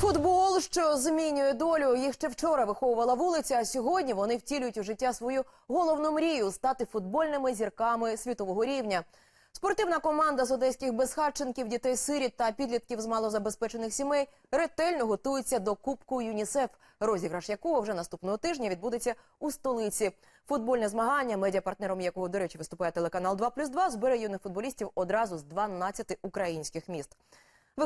Футбол, що змінює долю, їх ще вчора виховувала вулиця. А сьогодні вони втілюють у життя свою головну мрію стати футбольними зірками світового рівня. Спортивна команда з одеських безхатченків, дітей сиріт та підлітків з малозабезпечених сімей ретельно готується до Кубку ЮНІСЕФ, розіграш якого вже наступного тижня відбудеться у столиці. Футбольне змагання, медіапартнером якого, до речі, виступає телеканал 2+,2, збере юних футболістів одразу з 12 українських міст.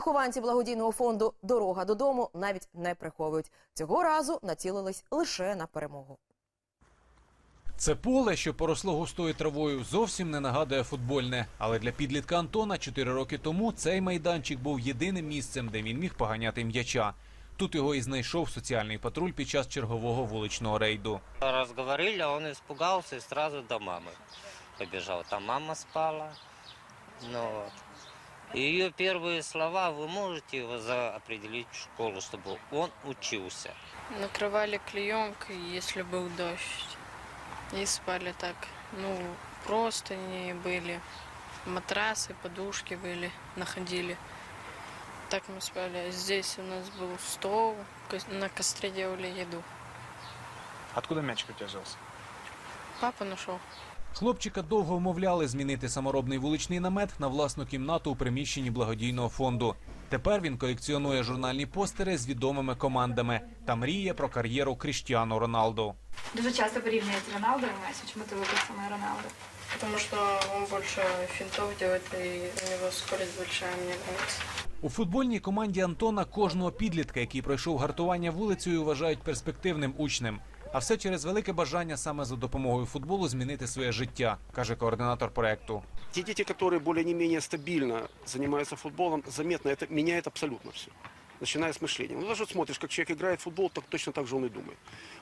Вихованці благодійного фонду Дорога додому навіть не приховують. Цього разу націлились лише на перемогу. Це поле, що поросло густою травою, зовсім не нагадує футбольне. Але для підлітка Антона 4 роки тому цей майданчик був єдиним місцем, де він міг поганяти м'яча. Тут його і знайшов соціальний патруль під час чергового вуличного рейду. Разговорили, он испугался и сразу до мамы побежал. Там мама спала. Ну, вот. Ее первые слова, вы можете его за- определить в школу, чтобы он учился. Накрывали клеенкой, если был дождь. И спали так. Ну, простыни были, матрасы, подушки были, находили. Так мы спали. Здесь у нас был стол, на костре делали еду. Откуда мячик у тебя взялся? Папа нашел. Хлопчика довго вмовляли змінити саморобний вуличний намет на власну кімнату у приміщенні благодійного фонду. Тепер він колекціонує журнальні постери з відомими командами та мріє про кар'єру Кріштіану Роналду. Дуже часто порівнюють Роналдо і Месі. Чому ти вибрав саме Роналдо? Потому что он больше финтов делает, и у него скорость большая, мне нравится. У футбольній команді Антона кожного підлітка, який пройшов гартування вулицею, вважають перспективним учнем. А все через велике бажання саме за допомогою футболу змінити своє життя, каже координатор проекту. Те дети, которые более не менее стабильно занимаются футболом, заметно это меняет абсолютно все. Начиная с мышления. Ну, даже вот смотришь, как человек играет в футбол, так точно так же он и думает.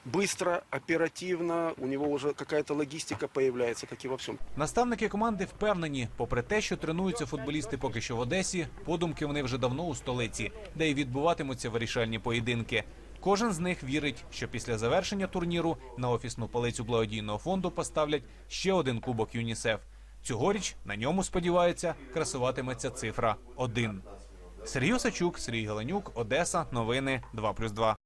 Быстро, оперативно, у него уже какая-то логистика появляется, как и во всем. Наставники команди впевнені, попри те, що тренуються футболісти поки що в Одесі, подумки вони вже давно у столиці, де й відбуватимуться вирішальні поєдинки. Кожен з них вірить, що після завершення турніру на офісну полицю благодійного фонду поставлять ще один кубок ЮНІСЕФ. Цьогоріч на ньому сподіваються красуватиметься цифра 1. Сергій Осачук, Сергій Галенюк, Одеса. Новини 2+,2.